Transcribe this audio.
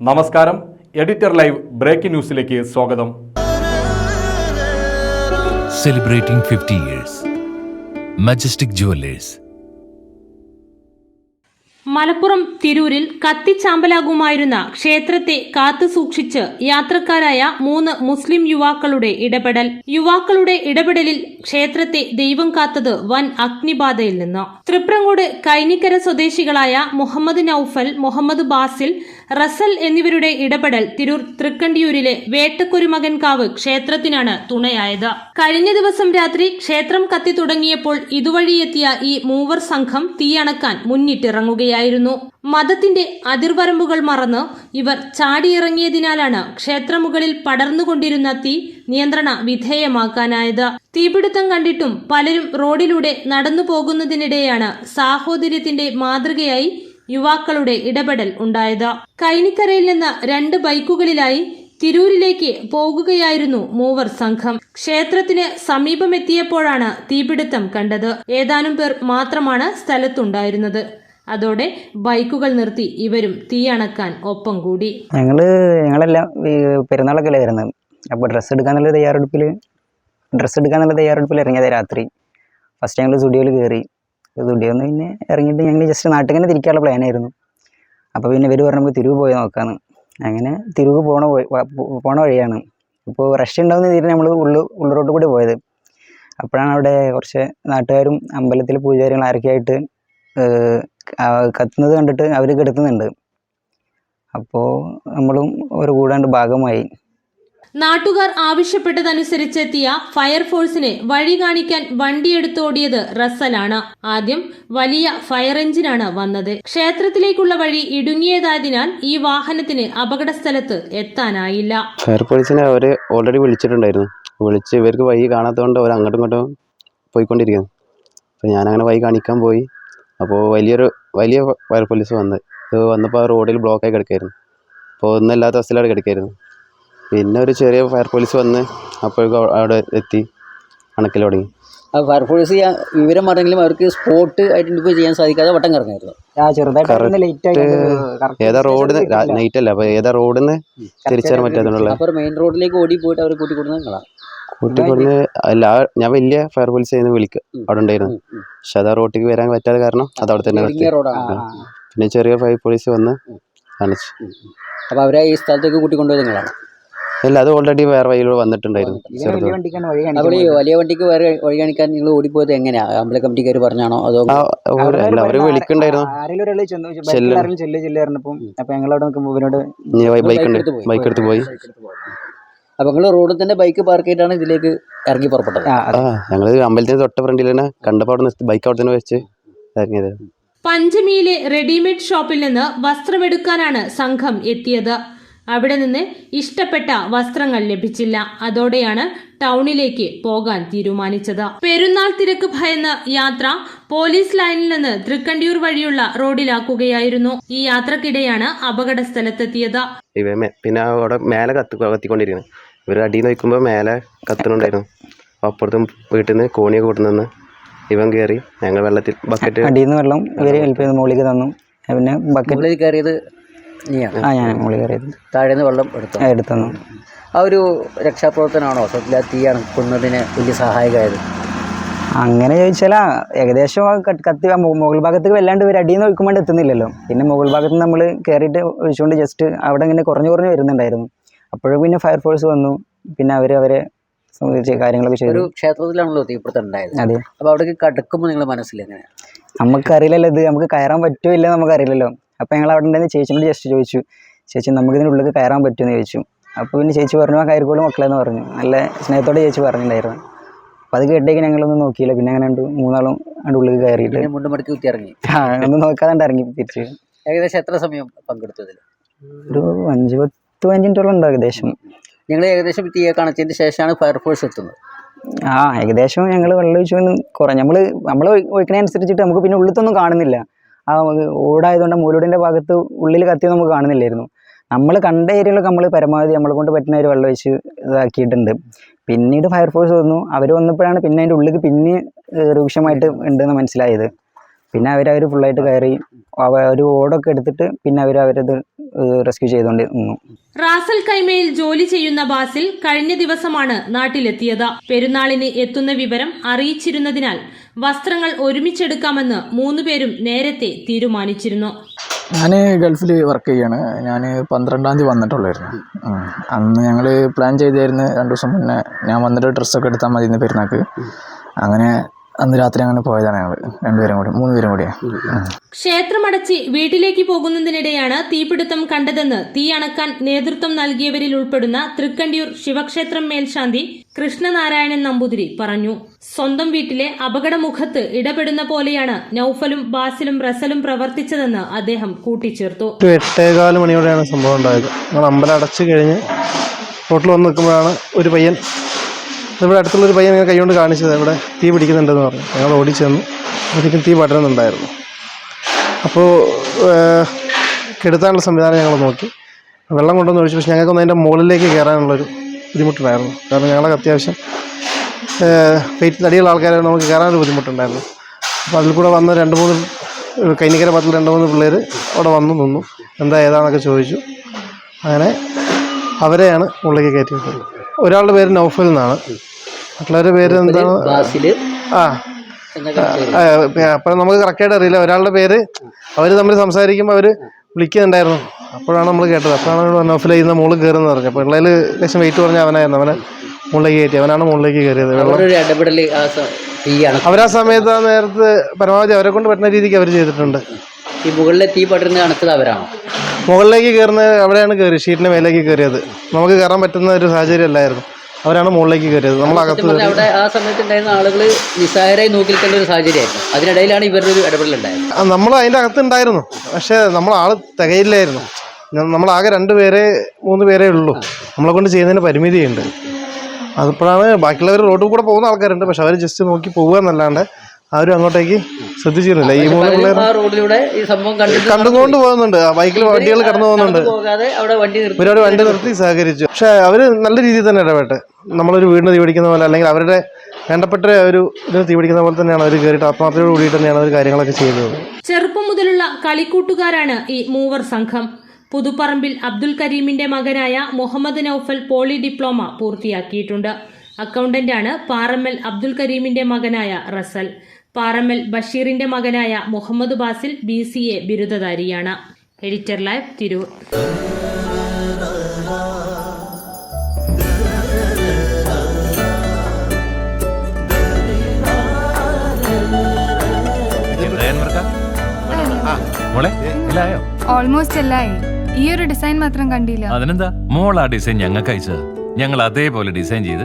നമസ്കാരം. Editor live breaking ന്യൂസിലേക്ക് സ്വാഗതം. Celebrating fifty years majestic jewellers Malappuram തിരൂരിൽ കത്തിച്ചാമ്പലാകുമായിരുന്ന ക്ഷേത്രത്തെ കാത്തുസൂക്ഷിച്ച് യാത്രക്കാരായ മൂന്ന് മുസ്ലിം യുവാക്കളുടെ ഇടപെടൽ. യുവാക്കളുടെ ഇടപെടലിൽ ക്ഷേത്രത്തെ ദൈവം കാത്തത് വൻ അഗ്നിബാധയിൽ നിന്ന്. തൃപ്രങ്ങോട് കൈനിക്കര സ്വദേശികളായ മുഹമ്മദ് നൌഫൽ മുഹമ്മദ് ബാസിൽ റസൽ എന്നിവരുടെ ഇടപെടൽ തിരൂർ തൃക്കണ്ടിയൂരിലെ വേട്ടക്കുരുമകൻകാവ് ക്ഷേത്രത്തിനാണ് തുണയായത്. കഴിഞ്ഞ ദിവസം രാത്രി ക്ഷേത്രം കത്തി തുടങ്ങിയപ്പോൾ ഇതുവഴിയെത്തിയ ഈ മൂവർ സംഘം തീയണക്കാൻ മുന്നിട്ടിറങ്ങുകയായിരുന്നു. മതത്തിന്റെ അതിർവരമ്പുകൾ മറന്ന് ഇവർ ചാടിയിറങ്ങിയതിനാലാണ് ക്ഷേത്രമുകളിൽ പടർന്നുകൊണ്ടിരുന്ന തീ നിയന്ത്രണ വിധേയമാക്കാനായത്. തീപിടുത്തം കണ്ടിട്ടും പലരും റോഡിലൂടെ നടന്നു പോകുന്നതിനിടെയാണ് സാഹോദര്യത്തിന്റെ മാതൃകയായി യുവാക്കളുടെ ഇടപെടൽ ഉണ്ടായത്. കൈനിക്കരയിൽ നിന്ന് രണ്ട് ബൈക്കുകളിലായി തിരൂരിലേക്ക് പോകുകയായിരുന്നു മൂവർ സംഘം. ക്ഷേത്രത്തിന് സമീപമെത്തിയപ്പോഴാണ് തീപിടുത്തം കണ്ടത്. ഏതാനും പേർ മാത്രമാണ് സ്ഥലത്തുണ്ടായിരുന്നത്. അതോടെ ബൈക്കുകൾ നിർത്തി ഇവരും തീയണക്കാൻ ഒപ്പം കൂടി. ഞങ്ങൾ ഞങ്ങളെല്ലാം പെരുന്നാളൊക്കെ വരുന്നത്? അപ്പോൾ ഡ്രസ്സ് എടുക്കാന്നുള്ള തയ്യാറെടുപ്പിൽ ഡ്രസ്സ് എടുക്കാന്നുള്ള തയ്യാറെടുപ്പിൽ ഇറങ്ങിയത് രാത്രി. ഫസ്റ്റ് ഞങ്ങൾ സ്റ്റുഡിയോയിൽ കയറി സ്റ്റുഡിയോന്ന് പിന്നെ ഇറങ്ങിയിട്ട് ഞങ്ങൾ ജസ്റ്റ് നാട്ടിൽ തന്നെ തിരിക്കാനുള്ള പ്ലാനായിരുന്നു അപ്പോൾ പിന്നെ ഇവർ പറഞ്ഞപ്പോൾ തിരുവ് പോയി നോക്കാമെന്ന് അങ്ങനെ തിരുവ് പോണ പോണ വഴിയാണ്. ഇപ്പോൾ റഷ് ഉണ്ടാവുന്ന രീതിയിൽ നമ്മൾ ഉള്ളു ഉള്ളിലോട്ട് കൂടി പോയത്. അപ്പോഴാണ് അവിടെ കുറച്ച് നാട്ടുകാരും അമ്പലത്തിലെ പൂജാരികൾ ആരൊക്കെ ആയിട്ട് ഏഹ്, ആ കത്തുന്നത് കണ്ടിട്ട് അവർ കെടുത്തുന്നുണ്ട്. അപ്പോൾ നമ്മളും ഒരു കൂടാണ്ട് ഭാഗമായി. നാട്ടുകാർ ആവശ്യപ്പെട്ടതനുസരിച്ചെത്തിയ ഫയർഫോഴ്സിനെ വഴി കാണിക്കാൻ വണ്ടിയെടുത്തോടിയത് റസലാണ്. ആദ്യം വലിയ ഫയർ എഞ്ചിനാണ് വന്നത്. ക്ഷേത്രത്തിലേക്കുള്ള വഴി ഇടുങ്ങിയതായതിനാൽ ഈ വാഹനത്തിന് അപകട അപകടസ്ഥലത്ത് എത്താനായില്ല. ഫയർഫോഴ്സിനെ അവർ ഓൾറെഡി വിളിച്ചിട്ടുണ്ടായിരുന്നു. വിളിച്ച് ഇവർക്ക് വഴി കാണാത്തതുകൊണ്ട് അവർ അങ്ങോട്ടും ഇങ്ങോട്ടും പോയിക്കൊണ്ടിരിക്കുന്നു. അപ്പോൾ ഞാനങ്ങനെ വഴി കാണിക്കാൻ പോയി. അപ്പോൾ വലിയൊരു വലിയ ഫയർ പോലീസ് വന്ന്. ഇത് വന്നപ്പോൾ ആ റോഡിൽ ബ്ലോക്കായി കിടക്കായിരുന്നു. അപ്പോൾ ഒന്നല്ലാത്ത അവസ്ഥയിലാണ് കിടക്കായിരുന്നു. പിന്നെ ഒരു ചെറിയ ഫയർ പോലീസ് വന്ന് അപ്പോഴേക്കും അവിടെ എത്തി അണക്കിൽ തുടങ്ങി. ആ പോലീസ് ചെയ്യാൻ വിവരം പറഞ്ഞെങ്കിലും അവർക്ക് സ്പോട്ട് ഐഡന്റിഫൈ ചെയ്യാൻ സാധിക്കാതെ വട്ടം കറങ്ങായിരുന്നു. ആ ചെറുതായിട്ട് ലേറ്റ് ആയിട്ട് ഏതാ റോഡിൽ നൈറ്റ് അല്ല. അപ്പോൾ ഏതാ റോഡിൽ നിന്ന് തിരിച്ചറിയാൻ അപ്പോൾ മെയിൻ റോഡിലേക്ക് ഓടി പോയിട്ട് അവർ നിങ്ങളാണ് കൂട്ടിക്കൊടുന്ന് അല്ല ആ- ഞാൻ വലിയ ഫയർ പോലീസ് ആയിരുന്നു വിളിക്കുക അവിടെ ഉണ്ടായിരുന്നു പക്ഷെ അത് ആ റോട്ടിക്ക് വരാൻ പറ്റാതെ കാരണം അത് അവിടെ തന്നെ നിർത്തി. റോഡാണ് പിന്നെ ചെറിയ ഫയർ പോലീസ് വന്ന് കാണിച്ചു. അപ്പോൾ അവരെ ഈ സ്ഥലത്തേക്ക് കൂട്ടിക്കൊണ്ടുപോയി നിങ്ങളാണ്? അല്ല അത് ഓൾറെഡി വേറെ വഴിയിലൂടെ വന്നിട്ടുണ്ടായിരുന്നു. ചെറുത് വലിയ വണ്ടിക്കാണ് വഴി അപ്പോൾ ഈ വലിയ വണ്ടിക്ക് വേറെ വഴി കാണിക്കാൻ നിങ്ങൾ ഓടിപ്പോയത് എങ്ങനെയാണ് അമ്പല കമ്മിറ്റിക്കാർ പറഞ്ഞാണോ? അതോ അവർ വിളിക്കണ്ടായിരുന്നു അവിടെ ബൈക്ക് ബൈക്ക് ഉണ്ട്. എടുത്ത് പോയി. അപ്പോൾ നിങ്ങൾ റോഡിൽ തന്നെ ബൈക്ക് പാർക്ക് ചെയ്തിട്ടാണ് ഇതിലേക്ക് ഇറങ്ങി പുറപ്പെട്ടത്? ആ അമ്പലത്തിന് തൊട്ട ഫ്രണ്ടിൽ തന്നെ കണ്ടപ്പോൾ അവിടെ നിന്ന് ബൈക്ക് അവിടെ തന്നെ വെച്ച് ഇറങ്ങിയത്. പഞ്ചമിയിലെ റെഡിമെയ്ഡ് ഷോപ്പിൽ നിന്ന് വസ്ത്രമെടുക്കാനാണ് സംഘം എത്തിയത്. അവിടെ നിന്ന് ഇഷ്ടപ്പെട്ട വസ്ത്രങ്ങൾ ലഭിച്ചില്ല. അതോടെയാണ് ടൗണിലേക്ക് പോകാൻ തീരുമാനിച്ചത്. പെരുന്നാൾ തിരക്ക് ഭയന്ന് യാത്ര പോലീസ് ലൈനിൽ നിന്ന് തൃക്കണ്ടിയൂർ വഴിയുള്ള റോഡിലാക്കുകയായിരുന്നു. ഈ യാത്രക്കിടെയാണ് അപകട സ്ഥലത്തെത്തിയത് പിന്നെ അവിടെ മേലെ കത്തി കത്തിക്കൊണ്ടിരിക്കുന്നു. ഇവർ അടിയിൽ നിന്ന് വയ്ക്കുമ്പോൾ മേലെ കത്തുന്നുണ്ടായിരുന്നു. അപ്പോൾ അപ്പുറത്തും വീട്ടിൽ നിന്ന് കോണിയൊക്കെ കൊണ്ടുവന്ന് ഇവൻ കയറി ഞങ്ങൾ വെള്ളത്തിൽ ബക്കറ്റ് അടിയിൽ നിന്ന് വെള്ളം ഇവർ ഹെൽപ്പ് ചെയ്ത് മുകളിലേക്ക് തന്നു. പിന്നെ ബക്കറ്റ് മുകളിൽ കയറിയത് നീയാണ്. ആ ഞാൻ മുകളിൽ കയറിയത്. താഴെ നിന്ന് വെള്ളം എടുത്തു? എടുത്തു തന്നു ആ ഒരു രക്ഷാപ്രവർത്തനമാണോ? സത്യത്തിൽ ആ തീ അണക്കുന്നതിന് വലിയ സഹായകമായത് അങ്ങനെ ചോദിച്ചാൽ ഏകദേശം ആ കത്ത് മുകൾ ഭാഗത്തേക്ക് വല്ലാണ്ട് ഇവർ അടിയിൽ നിന്ന് ഒഴുക്കുമ്പോൾ എത്തുന്നില്ലല്ലോ. പിന്നെ മുകൾ ഭാഗത്ത് നമ്മൾ കയറിയിട്ട് ഒഴിച്ചുകൊണ്ട് ജസ്റ്റ് അവിടെ ഇങ്ങനെ കുറഞ്ഞു കുറഞ്ഞ് വരുന്നുണ്ടായിരുന്നു. അപ്പോഴും പിന്നെ ഫയർഫോഴ്സ് വന്നു. പിന്നെ അവർ അവരെ സംബന്ധിച്ച് കാര്യങ്ങളൊക്കെ ചെയ്തു. ഒരു ക്ഷേത്രത്തിലാണല്ലോ തീപിടുത്തം ഉണ്ടായത്. അതെ. അപ്പോൾ അവിടേക്ക് കടക്കുമ്പോൾ നിങ്ങൾ മനസ്സിൽ എങ്ങനെയാണ് നമുക്കറിയില്ലല്ലോ ഇത്. നമുക്ക് കയറാൻ പറ്റുമോ ഇല്ല നമുക്കറിയില്ലല്ലോ. അപ്പോൾ ഞങ്ങൾ അവിടെ ഉണ്ടായിരുന്ന ചേച്ചിനോട് ജസ്റ്റ് ചോദിച്ചു. ചേച്ചി നമുക്ക് ഇതിന്റെ ഉള്ളിൽ കയറാൻ പറ്റുമെന്ന് ചോദിച്ചു. അപ്പോൾ പിന്നെ ചേച്ചി പറഞ്ഞു ആ കയറിക്കോളും മക്കളെന്ന് പറഞ്ഞു. നല്ല സ്നേഹത്തോടെ ചേച്ചി പറഞ്ഞിട്ടുണ്ടായിരുന്നു. അപ്പോൾ അത് കേട്ടേക്ക് ഞങ്ങളൊന്നും നോക്കിയില്ല. പിന്നെ അങ്ങനെ രണ്ട് മൂന്നാളും അതിന്റെ ഉള്ളിൽ കയറിയിട്ട് പിന്നെ മുണ്ട് മടക്കി കുത്തി ഇറങ്ങി. ആ ഒന്നും നോക്കാതെ ഇറങ്ങി തിരിച്ച്. ഏകദേശം എത്ര സമയം പങ്കെടുത്തതിൽ ഒരു അഞ്ച് പത്ത് പതിനഞ്ച് മിനിറ്റോളം ഉണ്ട് ഏകദേശം? നിങ്ങൾ ഏകദേശം തീ കണച്ചതിന് ശേഷമാണ് ഫയർഫോഴ്സ് എത്തുന്നത്. ആ ഏകദേശം ഞങ്ങൾ വെള്ളം ഒഴിച്ചു കുറേ നമ്മൾ നമ്മൾ ഒഴിക്കണനുസരിച്ചിട്ട് നമുക്ക് പിന്നെ ഉള്ളിത്തൊന്നും കാണുന്നില്ല. ആ ഓടായതുകൊണ്ട് മൂലൂടിന്റെ ഭാഗത്ത് ഉള്ളിൽ കത്തി നമുക്ക് കാണുന്നില്ലായിരുന്നു. നമ്മൾ കണ്ട ഏരിയയിലൊക്കെ നമ്മൾ പരമാവധി നമ്മളെ കൊണ്ട് പറ്റുന്ന ഒരു വെള്ളം ഒഴിച്ച് ഇതാക്കിയിട്ടുണ്ട്. പിന്നീട് ഫയർഫോഴ്സ് വന്നു. അവർ വന്നപ്പോഴാണ് പിന്നെ അതിന്റെ ഉള്ളിൽ പിന്നെ രൂക്ഷമായിട്ട് ഉണ്ടെന്ന് മനസ്സിലായത്. പിന്നെ അവർ അവർ ഫുള്ളായിട്ട് കയറി ഒരു ഓടൊക്കെ എടുത്തിട്ട് പിന്നെ അവർ അവരത് റെസ്ക്യൂ ചെയ്തുകൊണ്ട് നിന്നു. റാസൽ കൈമയിൽ ജോലി ചെയ്യുന്ന ബാസിൽ കഴിഞ്ഞ ദിവസമാണ് നാട്ടിലെത്തിയത്. പെരുന്നാളിന് എത്തുന്ന വിവരം അറിയിച്ചിരുന്നതിനാൽ വസ്ത്രങ്ങൾ ഒരുമിച്ചെടുക്കാമെന്ന് മൂന്നുപേരും നേരത്തെ തീരുമാനിച്ചിരുന്നു. ഞാൻ ഗൾഫിൽ വർക്ക് ചെയ്യാണ്. ഞാൻ പന്ത്രണ്ടാം തീയതി വന്നിട്ടുള്ളായിരുന്നു. അന്ന് ഞങ്ങൾ പ്ലാൻ ചെയ്തായിരുന്നു. രണ്ടു ദിവസം മുന്നേ ഞാൻ വന്നിട്ട് ഡ്രസ്സൊക്കെ എടുത്താൽ മതി പെരുന്നാക്ക്. പെരുന്നാൾക്ക് അങ്ങനെ അന്ന് രാത്രി അങ്ങനെ പോയതാണ് ഞങ്ങൾ രണ്ടുപേരും കൂടി. മൂന്ന് പേരും കൂടിയാണ് ക്ഷേത്രമടച്ച് വീട്ടിലേക്ക് പോകുന്നതിനിടെയാണ് തീപിടുത്തം കണ്ടതെന്ന് തീ അണക്കാൻ നേതൃത്വം നൽകിയവരിൽ ഉൾപ്പെടുന്ന തൃക്കണ്ടിയൂർ ശിവക്ഷേത്രം മേൽശാന്തി കൃഷ്ണനാരായണൻ നമ്പൂതിരി പറഞ്ഞു. സ്വന്തം വീട്ടിലെ അപകടമുഖത്ത് ഇടപെടുന്ന പോലെയാണ് നൌഫലും ബാസിലും റസലും പ്രവർത്തിച്ചതെന്ന് അദ്ദേഹം കൂട്ടിച്ചേർത്തു. എട്ടേകാൽ മണിയോടെയാണ് സംഭവം ഉണ്ടായത്. ഞങ്ങൾ അമ്പലം അടച്ചു കഴിഞ്ഞ് റോട്ടിൽ വന്ന് നിൽക്കുമ്പോഴാണ് ഒരു പയ്യൻ ഇവിടെ അടുത്തുള്ള ഒരു പയ്യൻ ഇങ്ങനെ കൈകൊണ്ട് കാണിച്ചത് ഇവിടെ തീ പിടിക്കുന്നുണ്ടെന്ന് പറഞ്ഞു. ഞങ്ങൾ ഓടിച്ചെന്നു ചെന്നു. അപ്പോഴത്തേക്കും തീ പടരുന്നുണ്ടായിരുന്നു. അപ്പോൾ കെടുത്താനുള്ള സംവിധാനം ഞങ്ങൾ നോക്കി. വെള്ളം കൊണ്ടുവന്ന് ഒഴിച്ചു. പക്ഷേ ഞങ്ങൾക്കൊന്നും അതിന്റെ മുകളിലേക്ക് കയറാനുള്ളൊരു ബുദ്ധിമുട്ടുണ്ടായിരുന്നു. കാരണം ഞങ്ങളൊക്കെ അത്യാവശ്യം വെയിറ്റ് തടിയുള്ള ആൾക്കാരെ നമുക്ക് കയറാനൊരു ബുദ്ധിമുട്ടുണ്ടായിരുന്നു. അപ്പോൾ അതിൽ കൂടെ വന്ന രണ്ട് മൂന്ന് കൈനിക്കര പത്തിൽ രണ്ട് മൂന്ന് പിള്ളേർ അവിടെ വന്നു നിന്നു. എന്താ ഏതാണെന്നൊക്കെ ചോദിച്ചു. അങ്ങനെ അവരെയാണ് ഉള്ളിലേക്ക് കയറ്റി വിട്ടത് ഒരാളുടെ പേര് നൗഫൽ എന്നാണ്. മറ്റുള്ളവരുടെ പേര് എന്താണ് ആ. അപ്പം നമുക്ക് കറക്റ്റായിട്ട് അറിയില്ല. ഒരാളുടെ പേര് അവർ തമ്മിൽ സംസാരിക്കുമ്പോൾ അവർ വിളിക്കുന്നുണ്ടായിരുന്നു. അപ്പോഴാണ് നമ്മൾ കേട്ടത്. അപ്പോഴാണ് ഓഫ് ചെയ്യുന്ന മുകളിൽ കയറുന്നത് പറഞ്ഞു അപ്പോൾ പിള്ളേർ ലക്ഷം വെയിറ്റ് പറഞ്ഞ അവനായിരുന്നു. അവനെ മുകളിലേക്ക് കയറ്റി. അവനാണ് മുകളിലേക്ക് കയറിയത്. വെള്ളം അവരാ സമയത്ത് ആ നേരത്ത് പരമാവധി അവരെ കൊണ്ട് പറ്റുന്ന രീതിക്ക് അവർ ചെയ്തിട്ടുണ്ട്. ഈ മുകളിലെ തീ പടരുന്ന കണക്കത് അവരാണോ? മുകളിലേക്ക് കയറുന്നത് അവിടെയാണ് കയറി ഷീറ്റിന് മേലേക്ക് കയറിയത് നമുക്ക് കയറാൻ പറ്റുന്ന ഒരു സാഹചര്യം അല്ലായിരുന്നു. അവരാണ് മുകളിലേക്ക് കയറിയത്. നമ്മൾ അകത്ത് അവിടെ ആ സമയത്ത് ഉണ്ടായിരുന്ന ആളുകൾ നിസ്സാരമായി നോക്കി നിൽക്കേണ്ട ഒരു സാഹചര്യമായിരുന്നു. അതിനിടയിലാണ് ഇവരുടെ ഒരു ഇടപെടലുണ്ടായത് നമ്മൾ നമ്മൾ അതിന്റെ അകത്തുണ്ടായിരുന്നു. പക്ഷേ നമ്മൾ ആൾ തികയില്ലായിരുന്നു. നമ്മൾ നമ്മളാകെ രണ്ട് പേരെ മൂന്ന് പേരേ ഉള്ളൂ. നമ്മളെ കൊണ്ട് ചെയ്യുന്നതിന് പരിമിതിയുണ്ട്. അതിപ്പോഴാണ് ബാക്കിയുള്ളവർ റോഡിൽ കൂടെ പോകുന്ന ആൾക്കാരുണ്ട്. പക്ഷെ അവർ ജസ്റ്റ് നോക്കി പോകുക എന്നല്ലാണ്ട് ആരും അങ്ങോട്ടേക്ക് ശ്രദ്ധിച്ചിരുന്നില്ല. ഈ മൂന്ന് പിള്ളേർ ആ റോഡിലൂടെ ഈ സംഭവം കണ്ടിട്ട് കണ്ടുകൊണ്ട് പോകുന്നുണ്ട്. ആ ബൈക്കിൽ വണ്ടികൾ കടന്നു പോകുന്നുണ്ട്. പോകാതെ അവിടെ വണ്ടി നിർത്തി. ഇവരോട് വണ്ടി നിർത്തി സഹകരിച്ചു. പക്ഷെ അവർ നല്ല രീതിയിൽ തന്നെ ഇടപെട്ട്. നമ്മളൊരു വീടിന് തീ പിടിക്കുന്ന പോലെ അല്ലെങ്കിൽ അവരുടെ വേണ്ടപ്പെട്ട ഒരു ഇതിന് തീ പിടിക്കുന്ന പോലെ തന്നെയാണ് അവർ കയറിയിട്ട് ആത്മാർത്ഥയോട് കൂടി തന്നെയാണ് അവർ കാര്യങ്ങളൊക്കെ ചെയ്തത്. ചെറുപ്പം മുതലുള്ള കളിക്കൂട്ടുകാരാണ് ഈ മൂവർ സംഘം. പുതുപ്പറമ്പിൽ അബ്ദുൽ കരീമിന്റെ മകനായ മുഹമ്മദ് നൌഫൽ പോളി ഡിപ്ലോമ പൂർത്തിയാക്കിയിട്ടുണ്ട്. അക്കൗണ്ടന്റാണ് പാറമ്മൽ അബ്ദുൽ കരീമിന്റെ മകനായ റസൽ. പാറമ്മൽ ബഷീറിന്റെ മകനായ Muhammad Basil B C A ബിരുദധാരിയാണ് editor live Tirur മോളെ ഇല്ലായോ ഓൾമോസ്റ്റ് എല്ലായി. ഈ ഒരു ഡിസൈൻ മാത്രം കണ്ടില്ല. അതിനെന്താ? മോൾ ആ ഡിസൈൻ ഞങ്ങൾക്ക് അയച്ചത് ഞങ്ങൾ അതേപോലെ ഡിസൈൻ ചെയ്ത്